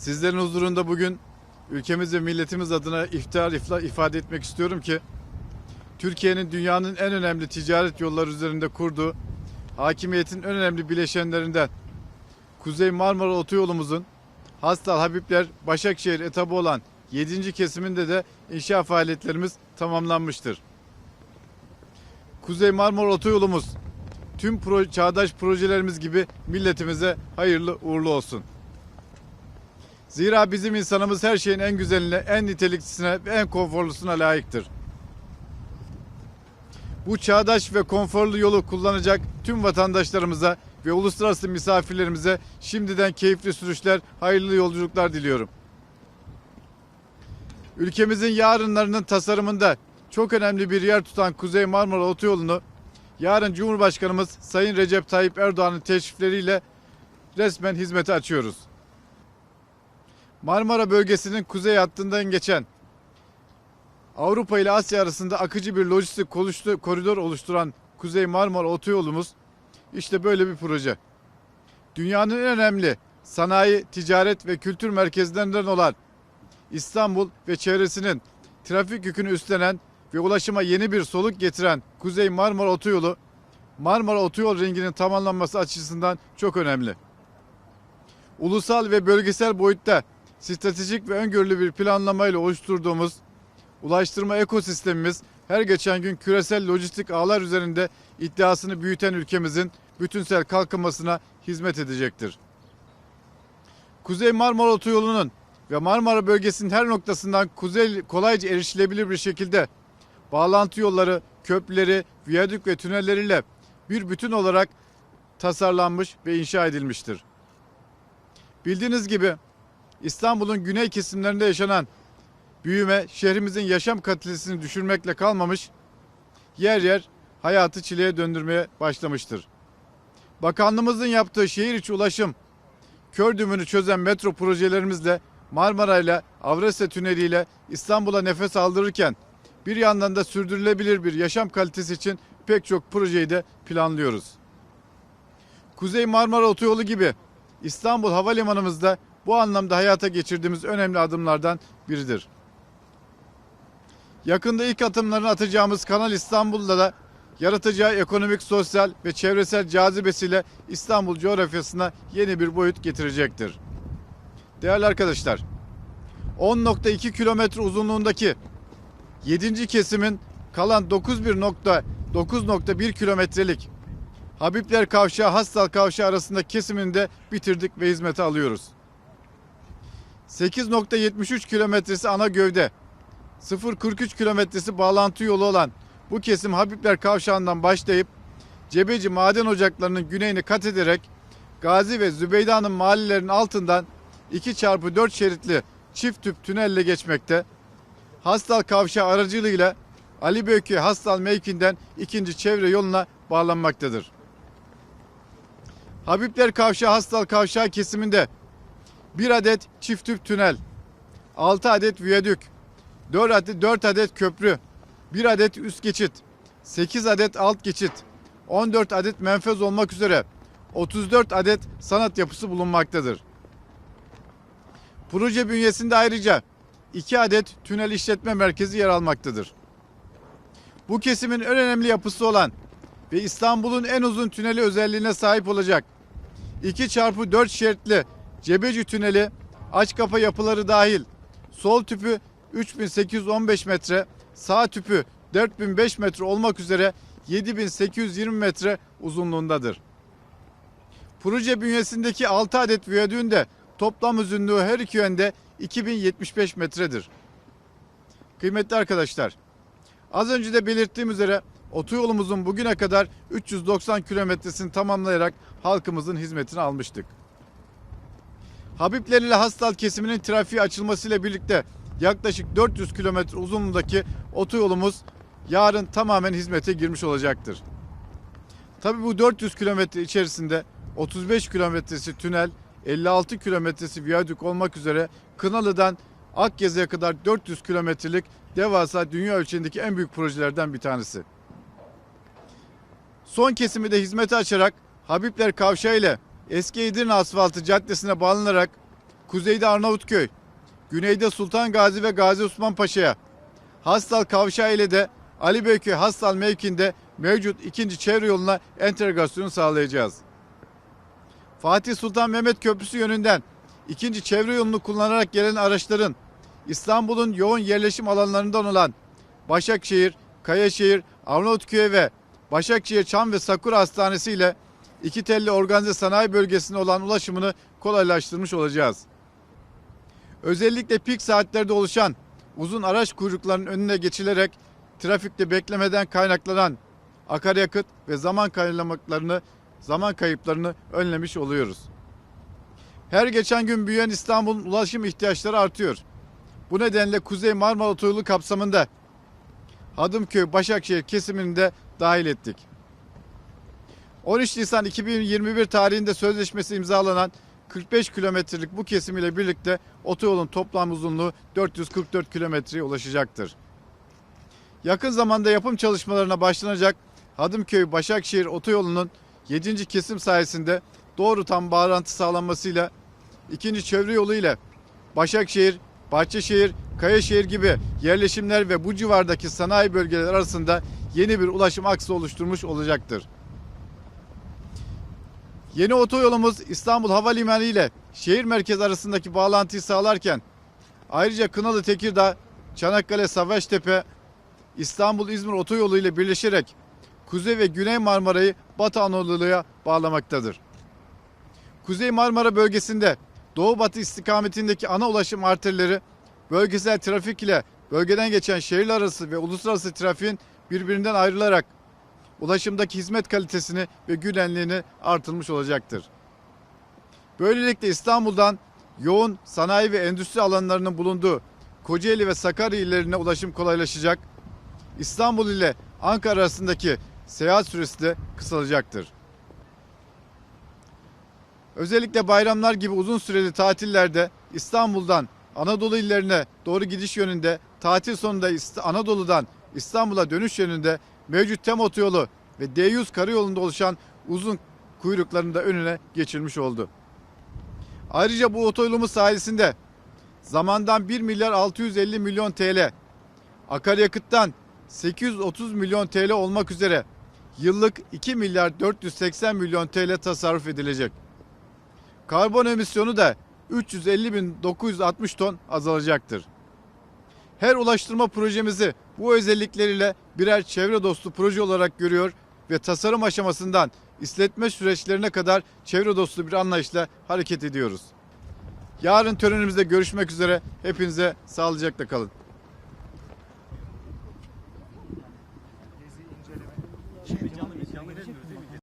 Sizlerin huzurunda bugün ülkemiz ve milletimiz adına iftihar ifade etmek istiyorum ki Türkiye'nin dünyanın en önemli ticaret yolları üzerinde kurduğu hakimiyetin en önemli bileşenlerinden Kuzey Marmara Otoyolumuzun Hastal Habibler Başakşehir etabı olan 7. kesiminde de inşa faaliyetlerimiz tamamlanmıştır. Kuzey Marmara Otoyolumuz tüm pro- çağdaş projelerimiz gibi milletimize hayırlı uğurlu olsun. Zira bizim insanımız her şeyin en güzeline, en niteliklisine ve en konforlusuna layıktır. Bu çağdaş ve konforlu yolu kullanacak tüm vatandaşlarımıza ve uluslararası misafirlerimize şimdiden keyifli sürüşler, hayırlı yolculuklar diliyorum. Ülkemizin yarınlarının tasarımında çok önemli bir yer tutan Kuzey Marmara Otoyolu'nu yarın Cumhurbaşkanımız Sayın Recep Tayyip Erdoğan'ın teşrifleriyle resmen hizmete açıyoruz. Marmara bölgesinin kuzey hattından geçen Avrupa ile Asya arasında akıcı bir lojistik koridor oluşturan Kuzey Marmara Otoyolumuz işte böyle bir proje. Dünyanın en önemli sanayi, ticaret ve kültür merkezlerinden olan İstanbul ve çevresinin trafik yükünü üstlenen ve ulaşıma yeni bir soluk getiren Kuzey Marmara Otoyolu, Marmara Otoyol ringinin tamamlanması açısından çok önemli. Ulusal ve bölgesel boyutta stratejik ve öngörülü bir planlamayla oluşturduğumuz ulaştırma ekosistemimiz her geçen gün küresel lojistik ağlar üzerinde iddiasını büyüten ülkemizin bütünsel kalkınmasına hizmet edecektir. Kuzey Marmara Otoyolu'nun ve Marmara bölgesinin her noktasından kuzey kolayca erişilebilir bir şekilde bağlantı yolları, köprüleri, viyadük ve tünelleriyle bir bütün olarak tasarlanmış ve inşa edilmiştir. Bildiğiniz gibi İstanbul'un güney kesimlerinde yaşanan büyüme şehrimizin yaşam kalitesini düşürmekle kalmamış, yer yer hayatı çileye döndürmeye başlamıştır. Bakanlığımızın yaptığı şehir içi ulaşım, kör dümünü çözen metro projelerimizle Marmara ile Avrasya Tüneli ile İstanbul'a nefes aldırırken bir yandan da sürdürülebilir bir yaşam kalitesi için pek çok projeyi de planlıyoruz. Kuzey Marmara Otoyolu gibi İstanbul Havalimanımızda bu anlamda hayata geçirdiğimiz önemli adımlardan biridir. Yakında ilk adımlarını atacağımız Kanal İstanbul'da da yaratacağı ekonomik, sosyal ve çevresel cazibesiyle İstanbul coğrafyasına yeni bir boyut getirecektir. Değerli arkadaşlar, 10.2 kilometre uzunluğundaki 7. kesimin kalan 9.1 kilometrelik Habibler Kavşağı Hastal Kavşağı arasında kesimini de bitirdik ve hizmete alıyoruz. 8.73 kilometresi ana gövde, 0.43 kilometresi bağlantı yolu olan bu kesim Habibler Kavşağı'ndan başlayıp Cebeci Maden Ocakları'nın güneyini kat ederek Gazi ve Zübeydan'ın mahallelerinin altından 2x4 şeritli çift tüp tünelle geçmekte. Hastal Kavşağı aracılığıyla Ali Beyköy Hastal mevkinden ikinci çevre yoluna bağlanmaktadır. Habibler Kavşağı Hastal Kavşağı kesiminde 1 adet çift tüp tünel, 6 adet viyadük, 4 adet, 4 adet köprü, 1 adet üst geçit, 8 adet alt geçit, 14 adet menfez olmak üzere 34 adet sanat yapısı bulunmaktadır. Proje bünyesinde ayrıca 2 adet tünel işletme merkezi yer almaktadır. Bu kesimin en önemli yapısı olan ve İstanbul'un en uzun tüneli özelliğine sahip olacak 2 çarpı 4 şeritli Cebeci Tüneli aç kapa yapıları dahil sol tüpü 3815 metre, sağ tüpü 4005 metre olmak üzere 7820 metre uzunluğundadır. Proje bünyesindeki 6 adet viyadüğün de toplam uzunluğu her iki yönde 2075 metredir. Kıymetli arkadaşlar, az önce de belirttiğim üzere otoyolumuzun bugüne kadar 390 kilometresini tamamlayarak halkımızın hizmetini almıştık. Habibler ile Hastal kesiminin trafiğe açılmasıyla birlikte yaklaşık 400 kilometre uzunluğundaki otoyolumuz yarın tamamen hizmete girmiş olacaktır. Tabii bu 400 kilometre içerisinde 35 kilometresi tünel, 56 kilometresi viyadük olmak üzere Kınalı'dan Akgeze'ye kadar 400 kilometrelik devasa dünya ölçeğindeki en büyük projelerden bir tanesi. Son kesimi de hizmete açarak Habibler Kavşağı ile Eski Edirne Asfaltı Caddesi'ne bağlanarak kuzeyde Arnavutköy, güneyde Sultan Gazi ve Gazi Osman Paşa'ya, Hastal Kavşağı ile de Ali Beyköy Hastal mevkinde mevcut ikinci çevre yoluna entegrasyonu sağlayacağız. Fatih Sultan Mehmet Köprüsü yönünden ikinci çevre yolunu kullanarak gelen araçların İstanbul'un yoğun yerleşim alanlarından olan Başakşehir, Kayaşehir, Arnavutköy ve Başakşehir Çam ve Sakura Hastanesi ile iki telli organize sanayi bölgesine olan ulaşımını kolaylaştırmış olacağız. Özellikle pik saatlerde oluşan uzun araç kuyruklarının önüne geçilerek trafikte beklemeden kaynaklanan akaryakıt ve zaman kaynamaklarını, zaman kayıplarını önlemiş oluyoruz. Her geçen gün büyüyen İstanbul'un ulaşım ihtiyaçları artıyor. Bu nedenle Kuzey Marmara Otoyolu kapsamında Hadımköy Başakşehir kesimini de dahil ettik. 13 Nisan 2021 tarihinde sözleşmesi imzalanan 45 kilometrelik bu kesim ile birlikte otoyolun toplam uzunluğu 444 kilometreye ulaşacaktır. Yakın zamanda yapım çalışmalarına başlanacak Hadımköy Başakşehir otoyolunun 7. kesim sayesinde doğrudan bağlantı sağlanmasıyla ikinci çevre yolu ile Başakşehir, Bahçeşehir, Kayaşehir gibi yerleşimler ve bu civardaki sanayi bölgeler arasında yeni bir ulaşım aksı oluşturmuş olacaktır. Yeni otoyolumuz İstanbul Havalimanı ile şehir merkezi arasındaki bağlantıyı sağlarken ayrıca Kınalı Tekirdağ, Çanakkale Savaştepe, İstanbul İzmir otoyolu ile birleşerek Kuzey ve Güney Marmara'yı Batı Anadolu'ya bağlamaktadır. Kuzey Marmara bölgesinde Doğu Batı istikametindeki ana ulaşım arterleri bölgesel trafik ile bölgeden geçen şehirler arası ve uluslararası trafiğin birbirinden ayrılarak ulaşımdaki hizmet kalitesini ve güvenliğini artırmış olacaktır. Böylelikle İstanbul'dan yoğun sanayi ve endüstri alanlarının bulunduğu Kocaeli ve Sakarya illerine ulaşım kolaylaşacak. İstanbul ile Ankara arasındaki seyahat süresi de kısalacaktır. Özellikle bayramlar gibi uzun süreli tatillerde İstanbul'dan Anadolu illerine doğru gidiş yönünde, tatil sonunda Anadolu'dan İstanbul'a dönüş yönünde mevcut TEM otoyolu ve D100 karayolunda oluşan uzun kuyrukların da önüne geçilmiş oldu. Ayrıca bu otoyolumuz sayesinde zamandan 1 milyar 650 milyon TL, akaryakıttan 830 milyon TL olmak üzere yıllık 2 milyar 480 milyon TL tasarruf edilecek. Karbon emisyonu da 350.960 ton azalacaktır. Her ulaştırma projemizi bu özellikleriyle birer çevre dostu proje olarak görüyor ve tasarım aşamasından işletme süreçlerine kadar çevre dostu bir anlayışla hareket ediyoruz. Yarın törenimizde görüşmek üzere. Hepinize sağlıcakla kalın.